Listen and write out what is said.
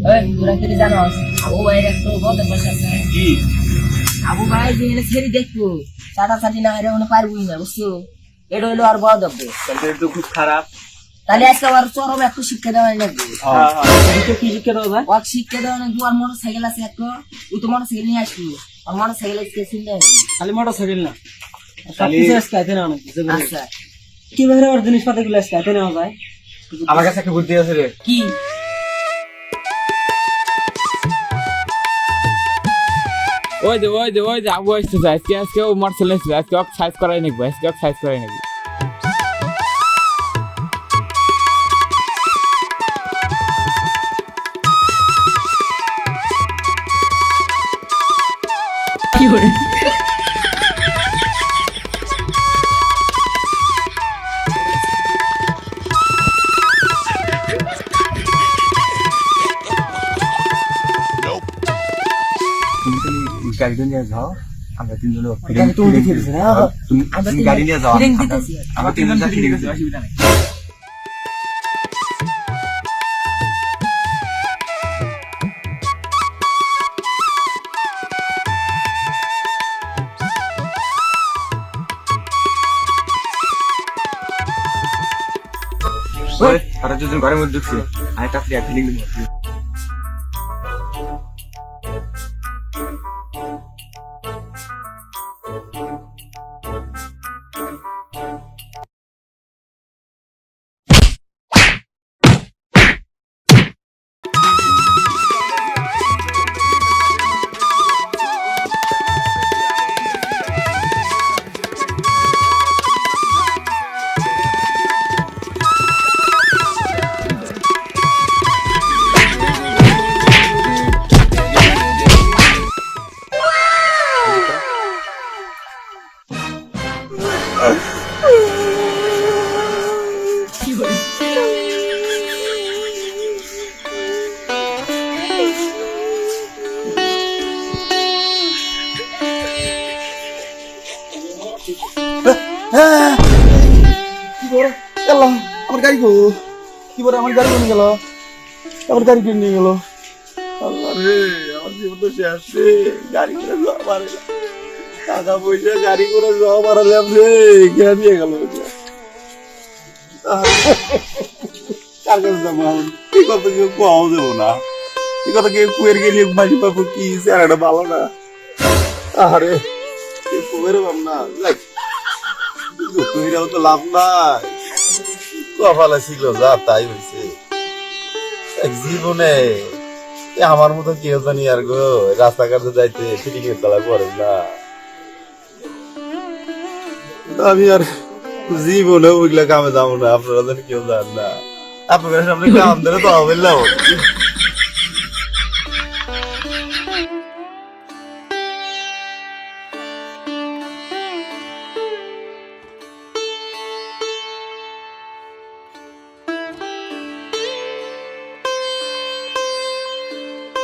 ওই তোরা কি জানোস? আবু ভাইয়ের একটু কি? ভাই যে এনে ছেড়ে দেখব চাটা চাটি না পারবই না বুঝছ? এটা হইল আর বদ অভ্যাস তাহলে তো খুব খারাপ। তাহলে আজকে আবার চরম একটু শিক্ষা দেওয়া লাগবে। হ্যাঁ হ্যাঁ। কি শিক্ষা দেওয়া যায় ওয়াক শিক্ষা দেওয়া লাগবে আর মোটর সাইকেল আছে একটা ওই তো মোটর সাইকেল নিয়ে আসব। আর মোটর সাইকেল আজকে চিন্তা খালি মোটর সাইকেল না খালি- সবকিছু আজকে আইতে নেওয়া নাকি আচ্ছা। আর জিনিসপাতি গুলো আজকে আইতে নেওয়া যায় আমার কাছে একটা বুদ্ধি আছে রে। কি? ওই যে ওই যে ওই যে আবু আসতেছে। আজকে আজকে ও মার্সেল নিচ্ছে আজকে ওকে সাইজ করাই নাকি আজকে ওকে সাইজ করাই নাকি তুমি গাড়িটা নিয়ে যাও। আমরা তিনজনে গাড়ি তুমি গাড়ি নিয়ে যাও। আমরা- তিনজন ফিরিং অসুবিধা নেই ওই, তারা দুজন ঘরের মধ্যে ঢুকছে। একটা ফ্রি ফিলিং আল্লাহ আমার গাড়ি গো। কি বড় আমার গাড়ি নিয়ে গেল। আমার গাড়ি কিনে নিয়ে গেল। আল্লাহ আমার জীবন তো শেষ রে। গাড়ি করে যাওয়া পারে টাকা পয়সা, গাড়ি করে যাওয়া পারালাম রে। কে নিয়ে গেল কার কাছে যাব এখন? এই কথা কেউ না। এই কথা কেউ কুয়ের গেলে মাঝি পাবো কি স্যার ভালো না। আরে কেউ কুয়ের পাব না তুমিরাও তো লাভ নাই। কপালে ছিল যা তাই হয়েছে জীবনে আমার মতো কেউ জানি আর গো, রাস্তাঘাটে যাইতে ফিটিং এর তলা করে না। আমি আর জীবনে ওইগুলা কামে যাব না, আপনারা জানি কেউ জান না। আপনাদের সামনে কাম ধরে তো হবে না।